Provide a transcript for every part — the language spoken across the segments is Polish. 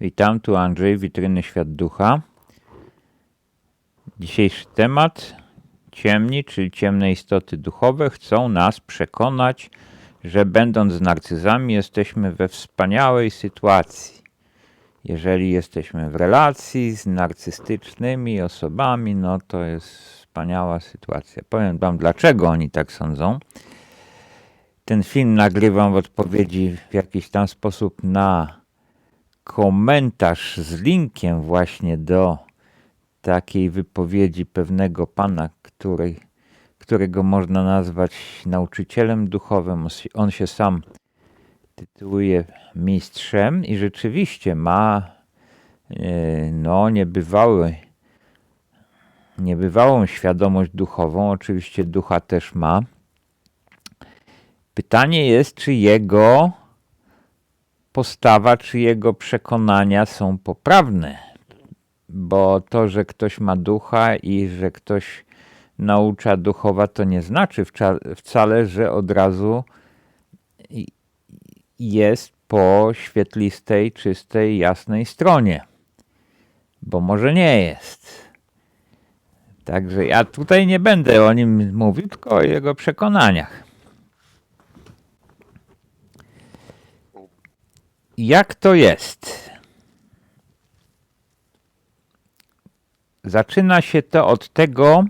Witam, tu Andrzej, Witryny Świat Ducha. Dzisiejszy temat. Ciemni, czyli ciemne istoty duchowe, chcą nas przekonać, że będąc narcyzami, jesteśmy we wspaniałej sytuacji. Jeżeli jesteśmy w relacji z narcystycznymi osobami, no to jest wspaniała sytuacja. Powiem Wam, dlaczego oni tak sądzą. Ten film nagrywam w odpowiedzi w jakiś tam sposób na komentarz z linkiem właśnie do takiej wypowiedzi pewnego pana, który, którego można nazwać nauczycielem duchowym. On się sam tytułuje mistrzem i rzeczywiście ma e, no, niebywały, niebywałą świadomość duchową. Oczywiście ducha też ma. Pytanie jest, czy jego postawa, czy jego przekonania są poprawne. Bo to, że ktoś ma ducha i że ktoś naucza duchowa, to nie znaczy wcale, że od razu jest po świetlistej, czystej, jasnej stronie. Bo może nie jest. Także ja tutaj nie będę o nim mówił, tylko o jego przekonaniach. Jak to jest? Zaczyna się to od tego,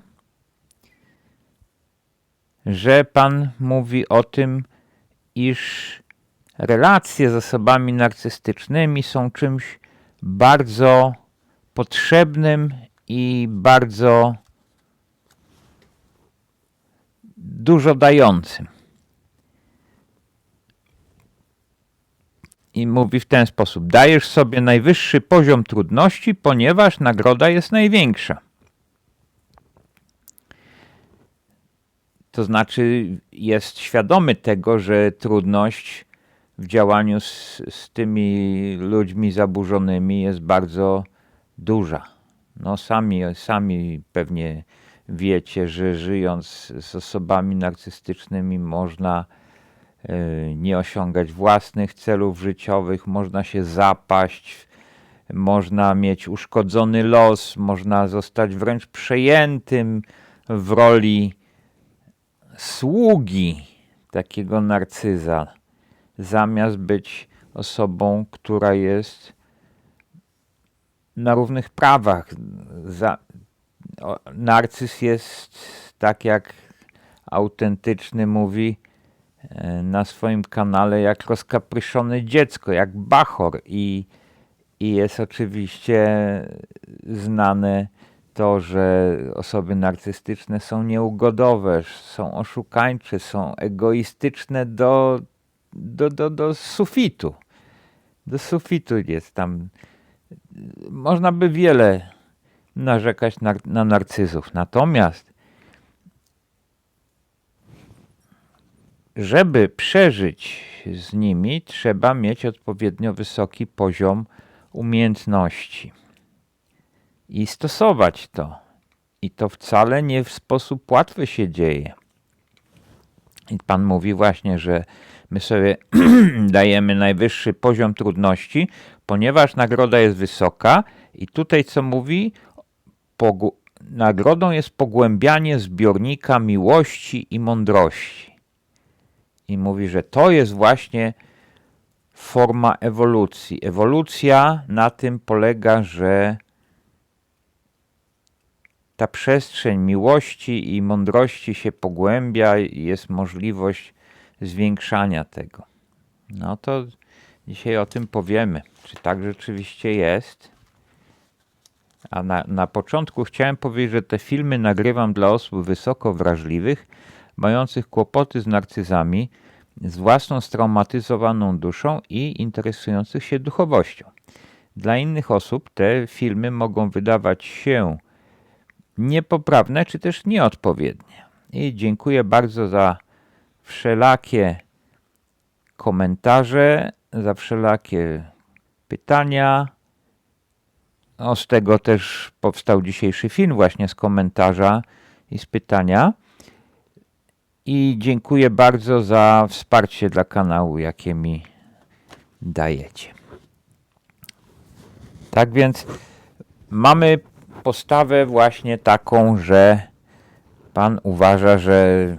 że Pan mówi o tym, iż relacje z osobami narcystycznymi są czymś bardzo potrzebnym i bardzo dużo dającym. I mówi w ten sposób: Dajesz sobie najwyższy poziom trudności, ponieważ nagroda jest największa. To znaczy, jest świadomy tego, że trudność w działaniu z, z tymi ludźmi zaburzonymi jest bardzo duża. No sami, sami pewnie wiecie, że żyjąc z osobami narcystycznymi można nie osiągać własnych celów życiowych, można się zapaść, można mieć uszkodzony los, można zostać wręcz przejętym w roli sługi takiego narcyza zamiast być osobą, która jest na równych prawach. Za, narcyz jest, tak jak autentyczny mówi na swoim kanale, jak rozkapryszone dziecko, jak bachor. I, i jest oczywiście znane to, że osoby narcystyczne są nieugodowe, są oszukańcze, są egoistyczne do do, do, do sufitu. Do sufitu jest tam. Można by wiele narzekać na, na narcyzów. Natomiast, żeby przeżyć z nimi, trzeba mieć odpowiednio wysoki poziom umiejętności i stosować to. I to wcale nie w sposób łatwy się dzieje. I Pan mówi właśnie, że my sobie dajemy najwyższy poziom trudności, ponieważ nagroda jest wysoka i tutaj co mówi, nagrodą jest pogłębianie zbiornika miłości i mądrości. I mówi, że to jest właśnie forma ewolucji. Ewolucja na tym polega, że ta przestrzeń miłości i mądrości się pogłębia, jest możliwość zwiększania tego. No to dzisiaj o tym powiemy, czy tak rzeczywiście jest. A na, na początku chciałem powiedzieć, że te filmy nagrywam dla osób wysoko wrażliwych, mających kłopoty z narcyzami, z własną straumatyzowaną duszą i interesujących się duchowością. Dla innych osób te filmy mogą wydawać się niepoprawne czy też nieodpowiednie. I dziękuję bardzo za wszelakie komentarze, za wszelakie pytania. No, z tego też powstał dzisiejszy film, właśnie z komentarza i z pytania. I dziękuję bardzo za wsparcie dla kanału, jakie mi dajecie. Tak więc mamy postawę właśnie taką, że pan uważa, że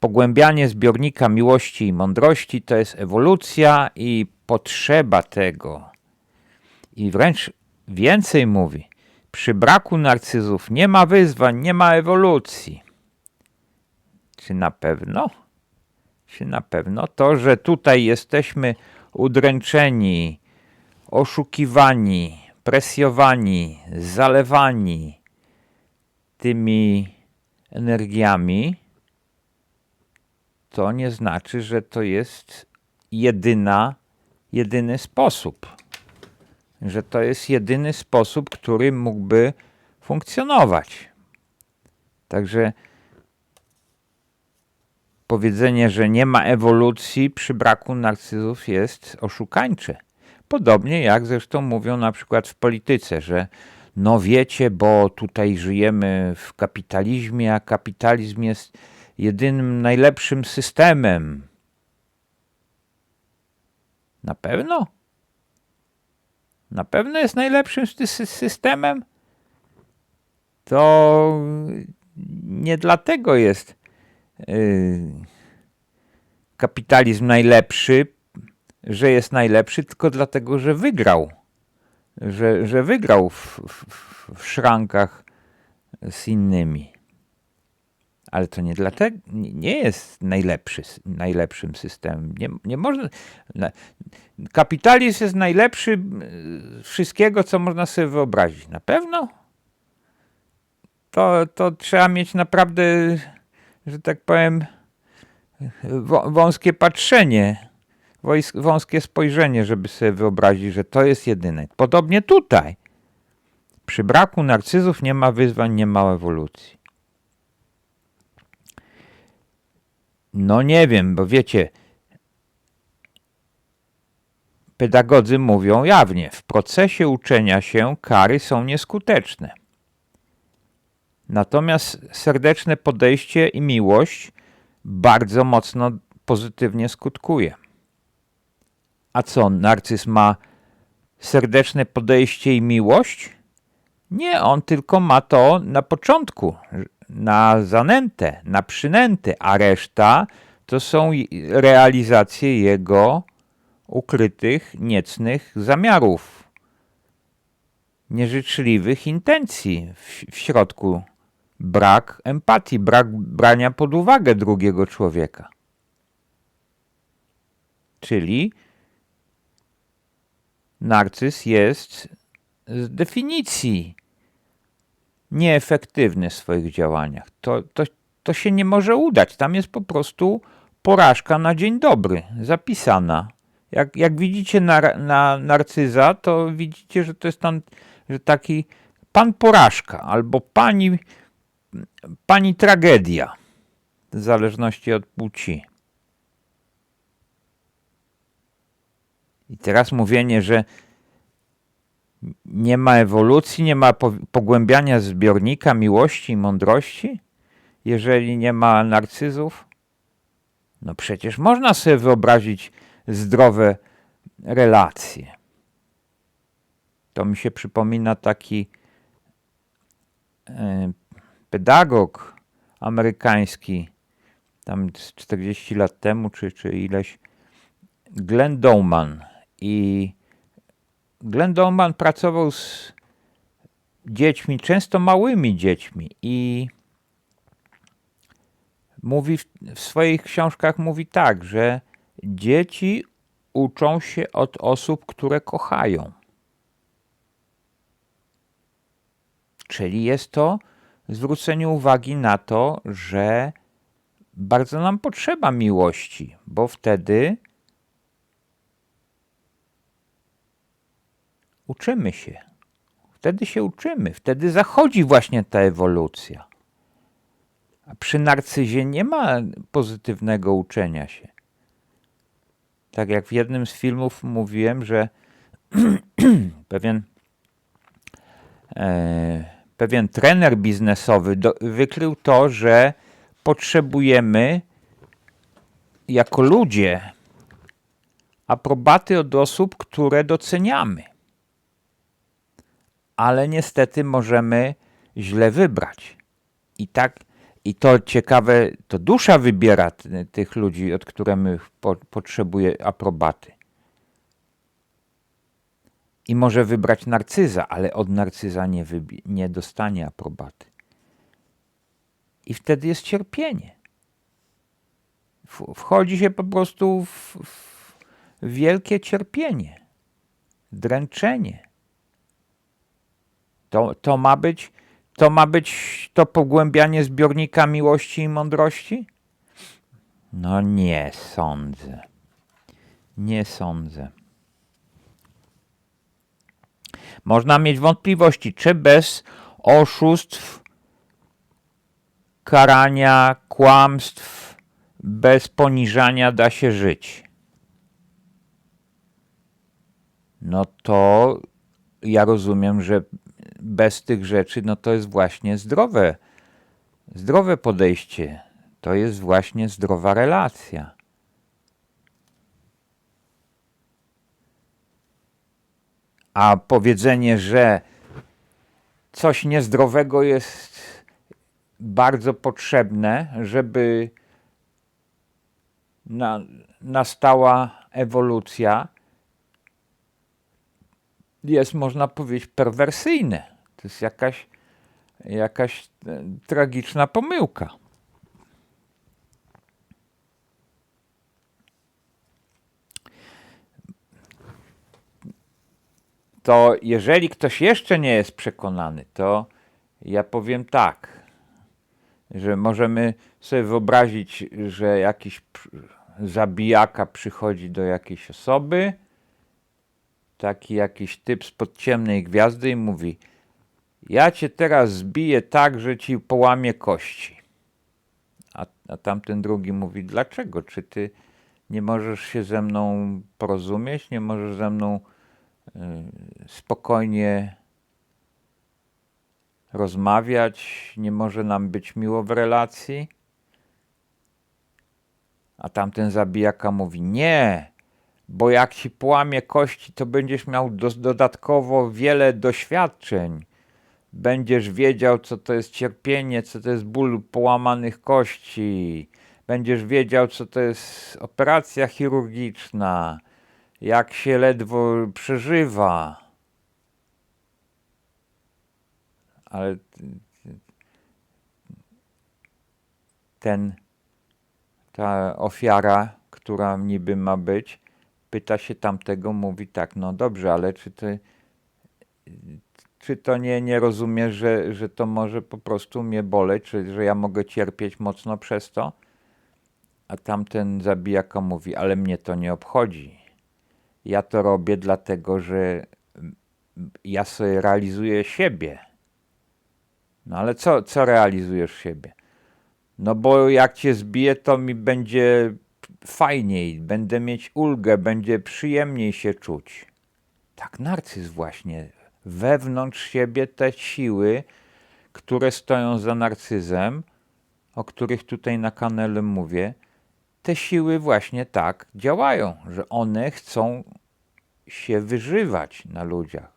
pogłębianie zbiornika miłości i mądrości to jest ewolucja i potrzeba tego. I wręcz więcej mówi, przy braku narcyzów nie ma wyzwań, nie ma ewolucji. Czy na pewno? Czy na pewno to, że tutaj jesteśmy udręczeni, oszukiwani, presjowani, zalewani tymi energiami, to nie znaczy, że to jest jedyna, jedyny sposób. Że to jest jedyny sposób, który mógłby funkcjonować. Także powiedzenie, że nie ma ewolucji przy braku narcyzów jest oszukańcze. Podobnie jak zresztą mówią na przykład w polityce, że no wiecie, bo tutaj żyjemy w kapitalizmie, a kapitalizm jest jedynym najlepszym systemem. Na pewno? Na pewno jest najlepszym sy- sy- systemem? To nie dlatego jest yy, kapitalizm najlepszy, że jest najlepszy, tylko dlatego, że wygrał. Że, że wygrał w, w, w szrankach z innymi. Ale to nie dlatego, nie jest najlepszy, najlepszym systemem. Nie, nie można, na- kapitalizm jest najlepszy wszystkiego, co można sobie wyobrazić. Na pewno? To, to trzeba mieć naprawdę, że tak powiem, wą- wąskie patrzenie, wąskie spojrzenie, żeby sobie wyobrazić, że to jest jedyne. Podobnie tutaj. Przy braku narcyzów nie ma wyzwań, nie ma ewolucji. No nie wiem, bo wiecie, pedagodzy mówią jawnie, w procesie uczenia się kary są nieskuteczne. Natomiast serdeczne podejście i miłość bardzo mocno pozytywnie skutkuje. A co, narcyz ma serdeczne podejście i miłość? Nie, on tylko ma to na początku, na zanętę, na przynętę, a reszta to są realizacje jego ukrytych, niecnych zamiarów, nieżyczliwych intencji w, w środku. Brak empatii, brak brania pod uwagę drugiego człowieka. Czyli narcyz jest z definicji nieefektywny w swoich działaniach. To, to, to się nie może udać. Tam jest po prostu porażka na dzień dobry, zapisana. Jak, jak widzicie na, na narcyza, to widzicie, że to jest tam, że taki pan porażka albo pani, pani tragedia, w zależności od płci. I teraz mówienie, że nie ma ewolucji, nie ma po- pogłębiania zbiornika miłości i mądrości, jeżeli nie ma narcyzów? No przecież można sobie wyobrazić zdrowe relacje. To mi się przypomina taki e, pedagog amerykański, tam z 40 lat temu, czy, czy ileś, Glenn Dowman. I Glenn pracował z dziećmi, często małymi dziećmi i mówi w, w swoich książkach mówi tak, że dzieci uczą się od osób, które kochają. Czyli jest to zwrócenie uwagi na to, że bardzo nam potrzeba miłości, bo wtedy uczymy się. Wtedy się uczymy, wtedy zachodzi właśnie ta ewolucja. A przy narcyzie nie ma pozytywnego uczenia się. Tak jak w jednym z filmów mówiłem, że pewien, e, pewien trener biznesowy do, wykrył to, że potrzebujemy jako ludzie aprobaty od osób, które doceniamy. Ale niestety możemy źle wybrać. I tak, i to ciekawe, to dusza wybiera ty- tych ludzi, od których po, potrzebuje aprobaty. I może wybrać narcyza, ale od narcyza nie, nie dostanie aprobaty. I wtedy jest cierpienie. Wchodzi się po prostu w, w wielkie cierpienie, dręczenie. To, to, ma być, to ma być to pogłębianie zbiornika miłości i mądrości? No nie sądzę. Nie sądzę. Można mieć wątpliwości, czy bez oszustw, karania, kłamstw, bez poniżania da się żyć. No to ja rozumiem, że bez tych rzeczy, no to jest właśnie zdrowe, zdrowe podejście. To jest właśnie zdrowa relacja. A powiedzenie, że coś niezdrowego jest bardzo potrzebne, żeby na, nastała ewolucja, jest, można powiedzieć, perwersyjne. To jest jakaś, jakaś e, tragiczna pomyłka. To jeżeli ktoś jeszcze nie jest przekonany, to ja powiem tak, że możemy sobie wyobrazić, że jakiś zabijaka przychodzi do jakiejś osoby, taki jakiś typ spod ciemnej gwiazdy i mówi: Ja cię teraz zbiję tak, że ci połamię kości. A, a tamten drugi mówi: Dlaczego? Czy ty nie możesz się ze mną porozumieć? Nie możesz ze mną y, spokojnie rozmawiać? Nie może nam być miło w relacji? A tamten zabijaka mówi: Nie, bo jak ci połamie kości, to będziesz miał do, dodatkowo wiele doświadczeń. Będziesz wiedział, co to jest cierpienie, co to jest ból połamanych kości. Będziesz wiedział, co to jest operacja chirurgiczna, jak się ledwo przeżywa. Ale ten, ta ofiara, która niby ma być, pyta się tamtego, mówi tak, no dobrze, ale czy ty, czy to nie, nie rozumiesz, że, że to może po prostu mnie boleć, czy że ja mogę cierpieć mocno przez to? A tamten zabijaka mówi, ale mnie to nie obchodzi. Ja to robię dlatego, że ja sobie realizuję siebie. No ale co, co realizujesz siebie? No bo jak cię zbiję, to mi będzie fajniej, będę mieć ulgę, będzie przyjemniej się czuć. Tak, narcyz właśnie. Wewnątrz siebie te siły, które stoją za narcyzem, o których tutaj na kanale mówię, te siły właśnie tak działają, że one chcą się wyżywać na ludziach.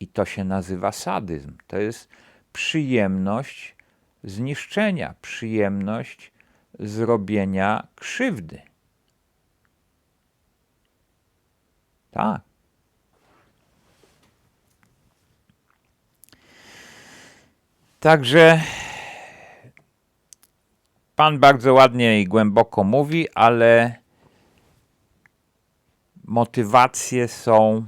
I to się nazywa sadyzm. To jest przyjemność zniszczenia, przyjemność zrobienia krzywdy. Tak. Także Pan bardzo ładnie i głęboko mówi, ale motywacje są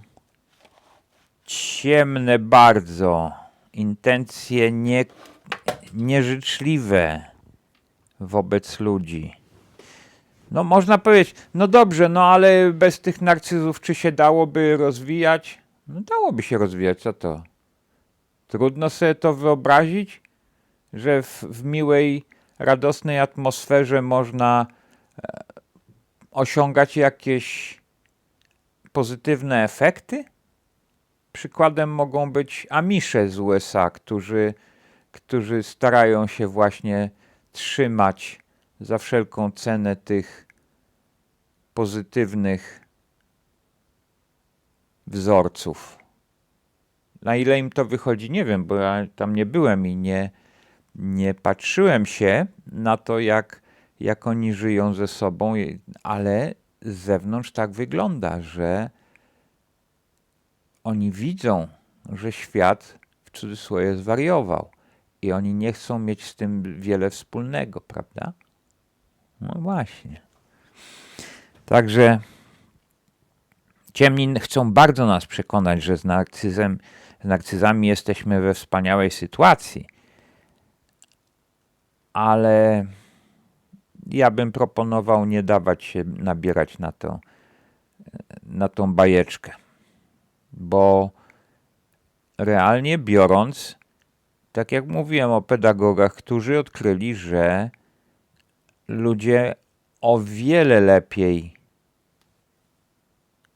ciemne bardzo, intencje nie, nieżyczliwe wobec ludzi. No można powiedzieć, no dobrze, no ale bez tych narcyzów czy się dałoby rozwijać? No dałoby się rozwijać, co to? Trudno sobie to wyobrazić, że w, w miłej, radosnej atmosferze można e, osiągać jakieś pozytywne efekty? Przykładem mogą być Amisze z USA, którzy, którzy starają się właśnie trzymać za wszelką cenę tych pozytywnych wzorców. Na ile im to wychodzi, nie wiem, bo ja tam nie byłem i nie, nie patrzyłem się na to, jak, jak oni żyją ze sobą, ale z zewnątrz tak wygląda, że oni widzą, że świat w cudzysłowie zwariował i oni nie chcą mieć z tym wiele wspólnego, prawda? No właśnie. Także ciemni chcą bardzo nas przekonać, że z, narcyzem, narcyzami jesteśmy we wspaniałej sytuacji, ale ja bym proponował nie dawać się nabierać na, to, na tą bajeczkę, bo realnie biorąc, tak jak mówiłem o pedagogach, którzy odkryli, że ludzie o wiele lepiej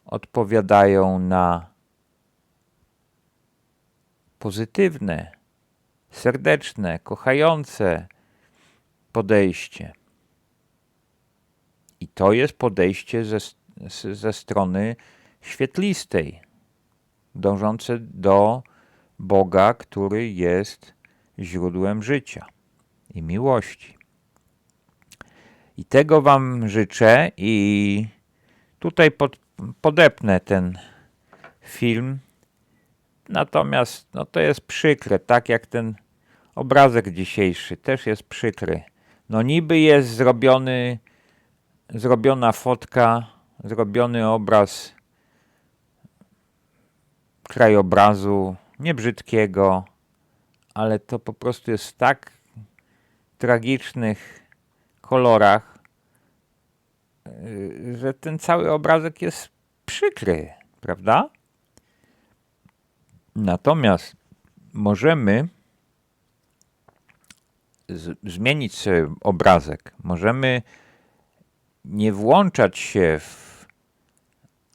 odpowiadają na pozytywne, serdeczne, kochające podejście. I to jest podejście ze, ze strony świetlistej, dążące do Boga, który jest źródłem życia i miłości. I tego Wam życzę i tutaj pod, podepnę ten film. Natomiast no, to jest przykre, tak jak ten obrazek dzisiejszy też jest przykry. No niby jest zrobiony, zrobiona fotka, zrobiony obraz krajobrazu, nie brzydkiego, ale to po prostu jest w tak tragicznych kolorach, yy, że ten cały obrazek jest przykry, prawda? Natomiast możemy zmienić sobie obrazek. Możemy nie włączać się w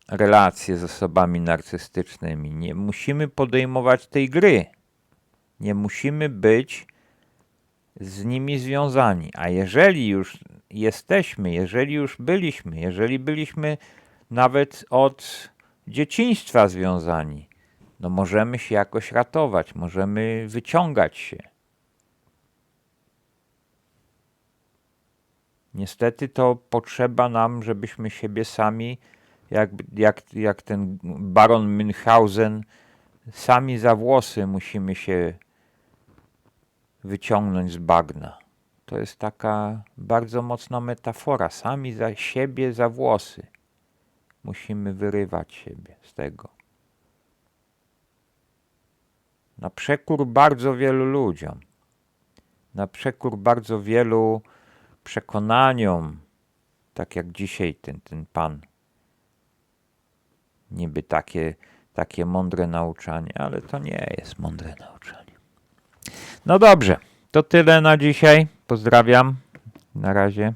relacje z osobami narcystycznymi. Nie musimy podejmować tej gry. Nie musimy być z nimi związani. A jeżeli już jesteśmy, jeżeli już byliśmy, jeżeli byliśmy nawet od dzieciństwa związani, no możemy się jakoś ratować, możemy wyciągać się. Niestety to potrzeba nam, żebyśmy siebie sami, jak, jak, jak ten baron Münchhausen, sami za włosy musimy się wyciągnąć z bagna. To jest taka bardzo mocna metafora. Sami za siebie za włosy musimy wyrywać siebie z tego. Na przekór bardzo wielu ludziom, na przekór bardzo wielu przekonaniom, tak jak dzisiaj ten, ten pan. Niby takie, takie mądre nauczanie, ale to nie jest mądre nauczanie. No dobrze, to tyle na dzisiaj. Pozdrawiam. Na razie.